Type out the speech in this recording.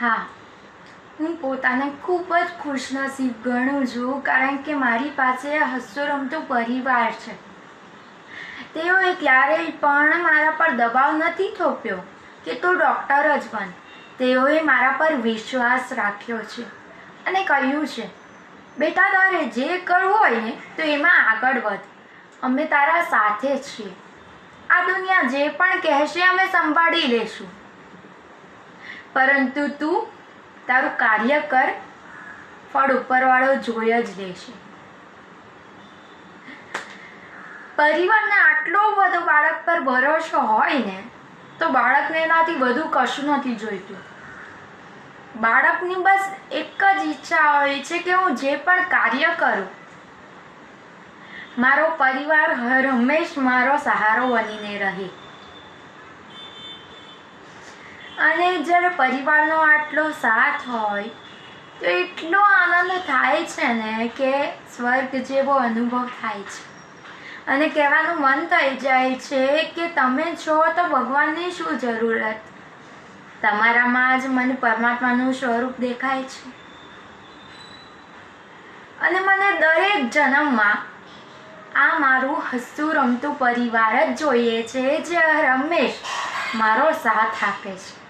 હા. હું પોતાને ખૂબ જ ખુશનસીબ ગણું છું, કારણ કે મારી પાસે હસતો રમતો પરિવાર છે. તેઓએ ક્યારેય પણ મારા પર દબાવ નથી થોપ્યો કે તું ડૉક્ટર જ બન. તેઓએ મારા પર વિશ્વાસ રાખ્યો છે અને કહ્યું છે, બેટા, તારે જે કરવું હોય ને, તો એમાં આગળ વધ. અમે તારા સાથે છીએ. આ દુનિયા જે પણ કહેશે, અમે સંભાળી લેશું. પરંતુ તું તારું કાર્ય કર, ફળ ઉપરવાળો જોઈ જ લેશે પરિવારને આટલો બધો બાળક પર ભરોસો હોય ને, તો બાળકને એનાથી વધુ કશું નથી જોઈતું. બાળકની બસ એક જ ઈચ્છા હોય છે કે હું જે પણ કાર્ય કરું. મારો પરિવાર હર હંમેશ મારો સહારો બનીને રહે. અને જ્યારે પરિવારનો આટલો સાથ હોય, તો એટલો આનંદ થાય છે ને કે સ્વર્ગ જેવો અનુભવ થાય છે. અને કહેવાનું મન થઈ જાય છે કે તમે છો તો ભગવાનની શું જરૂરત? તમારામાં જ મને પરમાત્માનું સ્વરૂપ દેખાય છે. અને મને દરેક જન્મમાં આ મારું હસતું રમતું પરિવાર જ જોઈએ છે જે હંમેશ મારો સાથ આપે છે.